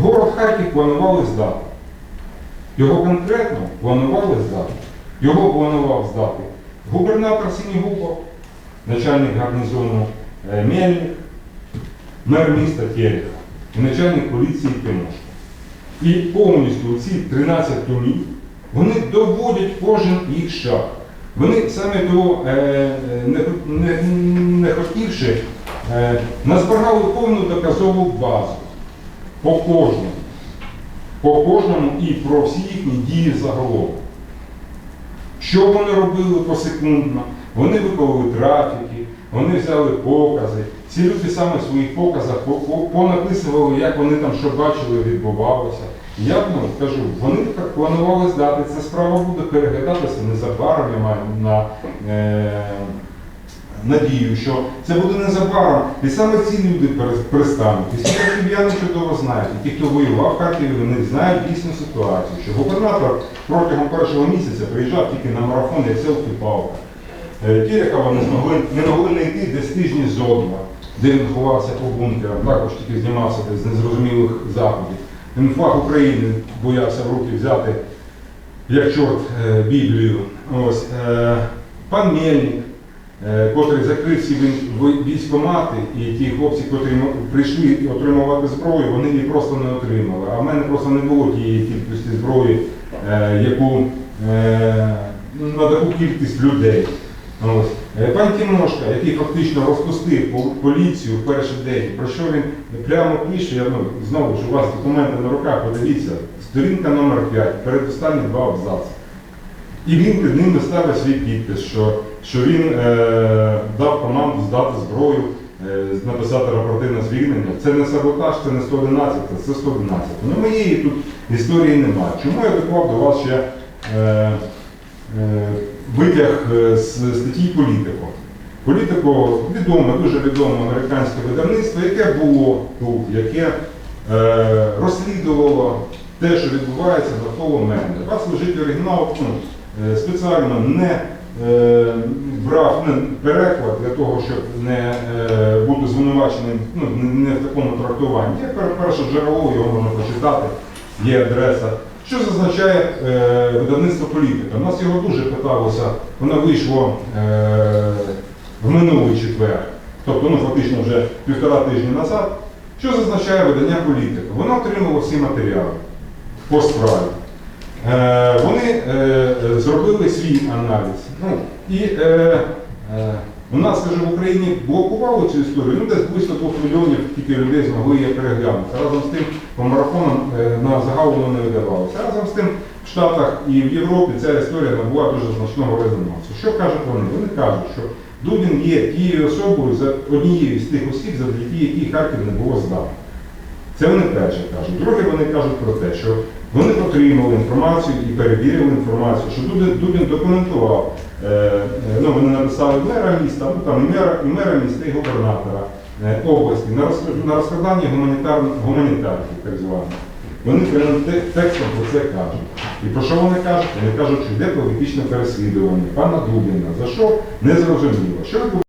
город Харків планували здати. Його конкретно планували здати. Його планував здати губернатор Синігубов, начальник гарнізону е, Мельник, мер міста Терехов і начальник поліції Тимошко. І повністю ці 13 томів вони доводять кожен їх шаг. Вони саме того е, е, не, не, не хотівши, назбирали повну доказову базу по кожному. По кожному і про всі їхні дії загалом. Що вони робили посекундно? Вони виконували трафіки, вони взяли покази. Ці люди саме в своїх показах по- по- понаписували, як вони там що бачили, відбувалося. Я ну, кажу, вони планували здати. Ця справа буде переглядатися незабаром, я маю на е, надію, що це буде незабаром. І саме ці люди перес- перестануть. І всі харків'яни чудово знають. І ті, хто воював в Харкові, вони знають дійсну ситуацію, що губернатор протягом першого місяця приїжджав тільки на марафон, як селфі-палка. Е, Терехова не змогли не могли знайти десь тижні зо два, де він ховався по бункерам, також тільки знімався десь з незрозумілих заходів. Він флаг України боявся в руки взяти, як чорт е, Біблію. Ось, е, пан Мельник, котрий закрив всі військомати, і ті хлопці, котрі прийшли отримувати зброю, вони її просто не отримали. А в мене просто не було тієї кількості зброї, е, яку е, на таку кількість людей. Е, Пан Тимошка, який фактично розпустив поліцію в перший день, про що він прямо пише, ну, знову ж у вас документи на руках, подивіться, сторінка номер 5, передостанні два абзаци. І він під ними ставить свій підпис, що, що він е, дав команду здати зброю, е, написати рапорти на звільнення. Це не саботаж, це не 111, це 111. Ну, моєї тут історії немає. Чому я доклав до вас ще е, е, витяг е, з статті політико? Політико відоме, дуже відоме американське видавництво, яке було тут, яке е, розслідувало те, що відбувається навколо мене. У вас лежить оригінал, ну, спеціально не е, брав не, переклад для того, щоб не е, бути звинуваченим ну, не, в такому трактуванні. Є перше джерело, його можна прочитати, є адреса. Що зазначає е, видавництво політика? У нас його дуже питалося, воно вийшло е, в минулий четвер, тобто ну, фактично вже півтора тижні назад. Що зазначає видання політика? Воно отримало всі матеріали по справі. Е, вони е, зробили свій аналіз. Ну, і е, у нас, скажімо, в Україні блокували цю історію, ну десь близько 2 мільйонів тільки людей змогли її переглянути. Разом з тим по марафонам на загал воно не видавалося. Разом з тим в Штатах і в Європі ця історія набула дуже значного резонансу. Що кажуть вони? Вони кажуть, що Дудін є тією особою, за однією з тих осіб, завдяки якій Харків не було здано. Це вони перше кажуть. Друге, вони кажуть про те, що вони отримали інформацію і перевірили інформацію, що Дудин, Дудин документував. Е, е, ну, вони написали мера міста, ну там і мера, і мера міста, і губернатора е, області на, розк- на розкрадання гуманітар, гуманітарки, так званих. Вони прямо текстом про це кажуть. І про що вони кажуть? Вони кажуть, що йде політичне переслідування пана Дубіна. За що? Не зрозуміло. Що?